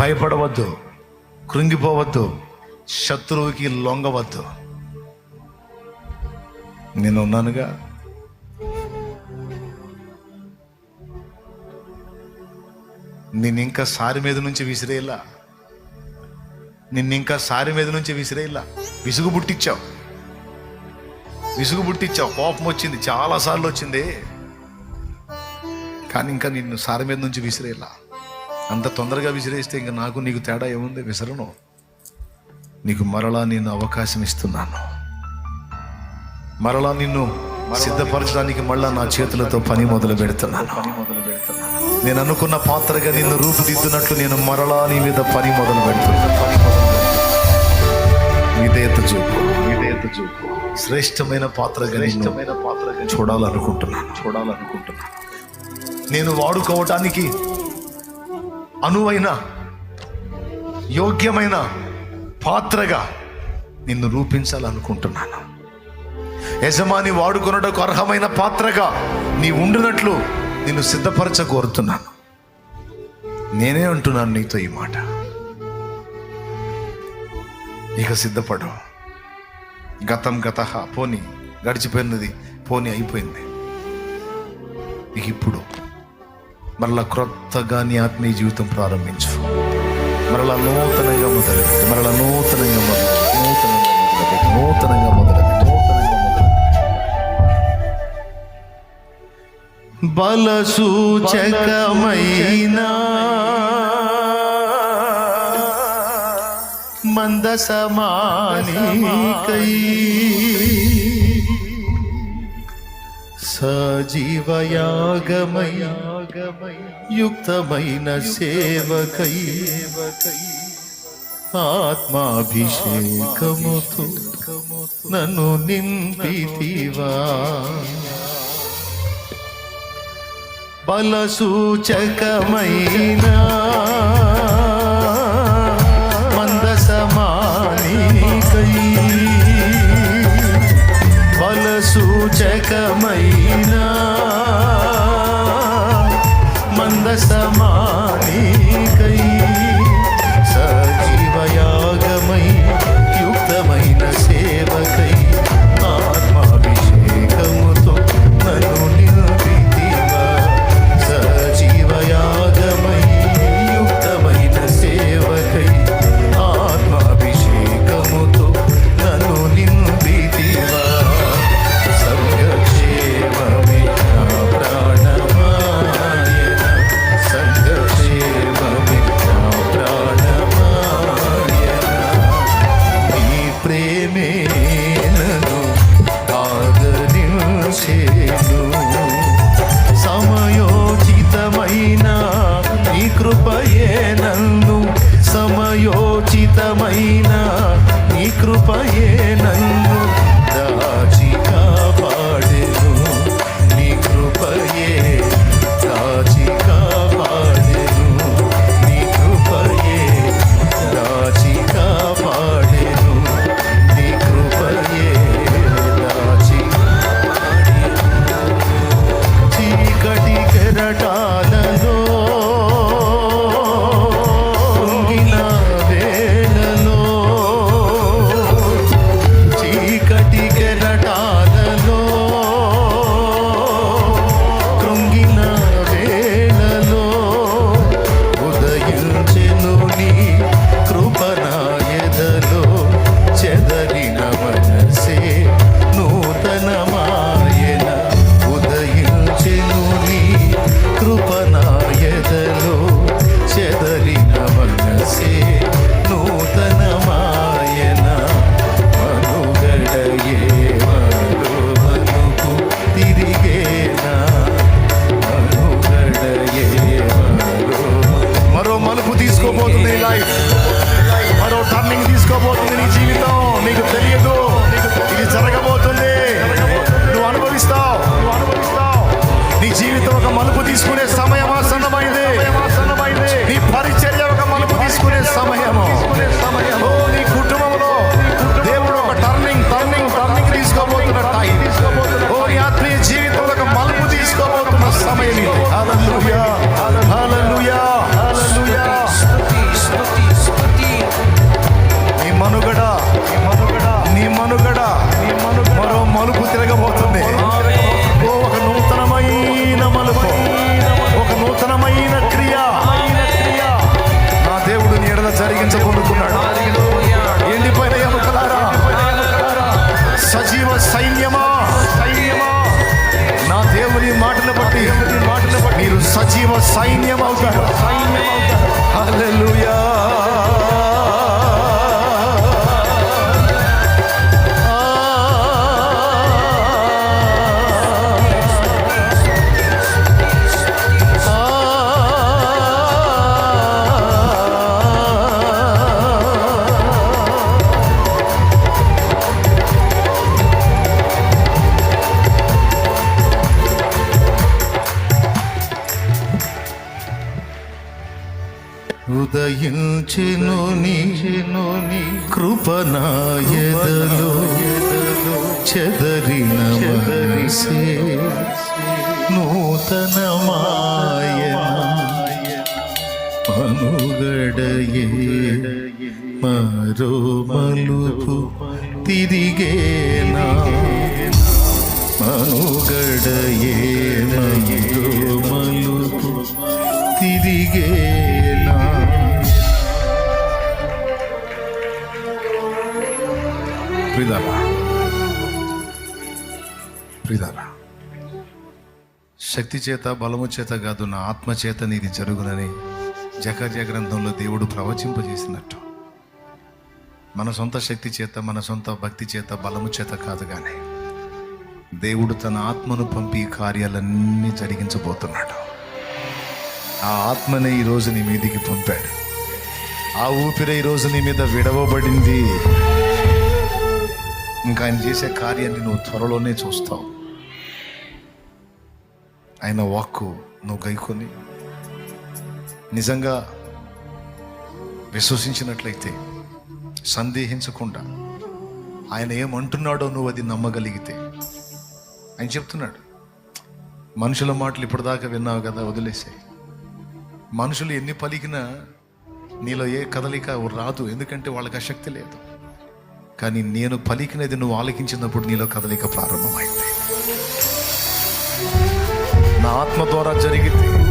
భయపడవద్దు కృంగిపోవద్దు శత్రువుకి లొంగవద్దు. నేను ఉన్నానుగా నిన్ను ఇంకా సారి మీద నుంచి విసిరేలా. నిన్ను ఇంకా సారి మీద నుంచి విసిరేలా. విసుగు పుట్టించావు విసుగు పుట్టించావు కోపం వచ్చింది. చాలాసార్లు వచ్చింది. కానీ ఇంకా నిన్ను సారి మీద నుంచి విసిరేలా. అంత తొందరగా విసిరేస్తే ఇంకా నాకు నీకు తేడా ఏముంది? విసరను. నీకు మరలా నేను అవకాశం ఇస్తున్నాను. మరలా నిన్ను సిద్ధపరచడానికి మళ్ళా నా చేతులతో పని మొదలు పెడుతున్నాను. నేను అనుకున్న పాత్రగా నిన్ను రూపుదిద్దునట్లు నేను మరలా నీ మీద పని మొదలు పెడుతున్నాను. విధేయత చూపు. విధేయత చూపు. శ్రేష్టమైన పాత్రగా శ్రేష్టమైన పాత్రగా చూడాలనుకుంటున్నాను. చూడాలనుకుంటున్నాను. నేను వాడుకోవటానికి అనువైన యోగ్యమైన పాత్రగా నిన్ను రూపించాలనుకుంటున్నాను. యజమాని వాడుకొనుటకు అర్హమైన పాత్రగా నీ ఉండినట్లు నిన్ను సిద్ధపరచ కోరుతున్నాను నేనే అంటున్నాను నీతో ఈ మాట. ఇక సిద్ధపడు. గతం గత పోని గడిచిపోయినది పోని అయిపోయింది. ఇక ఇప్పుడు మరలా క్రొత్తగా నీ ఆత్మీయ జీవితం ప్రారంభించు. మరలా నూతనంగా మొదలుపెట్టు. మరలా నూతనంగా మొదలు నూతనంగా మొదలుపెట్టు. నూతనంగా మొదలుపెట్టు. బల మొదలుపెట్టు బలసూచకమైన మందసమానికై సజీవయాగమయ యుక్తమైన సేవకై ఆత్మాభిషేకముతు నన్ను నింపితివా. బలసూచకమైనా చకమైన করে సైన్యం అవుతాడు దయించెను నీ కృపనాయదలో చెదరిన మనసే నూతనమాయన మనుగడయే మరో మలుపు తిరిగేనా మనుగడయే మరో మలుపు తిరిగే ప్రిదారా ప్రిదారా శక్తి చేత బలము చేత కాదు నా ఆత్మ చేత నీది జరుగునని జకర్య గ్రంథంలో దేవుడు ప్రవచింపజేసినట్టు. మన సొంత శక్తి చేత మన సొంత భక్తి చేత బలము చేత కాదు కానీ దేవుడు తన ఆత్మను పంపి కార్యాలన్నీ జరిగించబోతున్నాడు. ఆ ఆత్మనే ఈరోజు నీ మీదికి పంపాడు. ఆ ఊపిరి ఈరోజు నీ మీద విడవబడింది. ఇంకా ఆయన చేసే కార్యాన్ని నువ్వు త్వరలోనే చూస్తావు. ఆయన వాక్కు నువ్వు గైకొని నిజంగా విశ్వసించినట్లయితే సందేహించకుండా ఆయన ఏమంటున్నాడో నువ్వు అది నమ్మగలిగితే ఆయన చెప్తున్నాడు మనుషుల మాటలు ఇప్పటిదాకా విన్నావు కదా వదిలేసాయి. మనుషులు ఎన్ని పలికినా నీలో ఏ కదలిక రాదు ఎందుకంటే వాళ్ళకి ఆ శక్తి లేదు. కానీ నేను పలికినది నువ్వు ఆలకించినప్పుడు నీలో కదలిక ప్రారంభమైంది. నా ఆత్మ ద్వారా జరిగింది.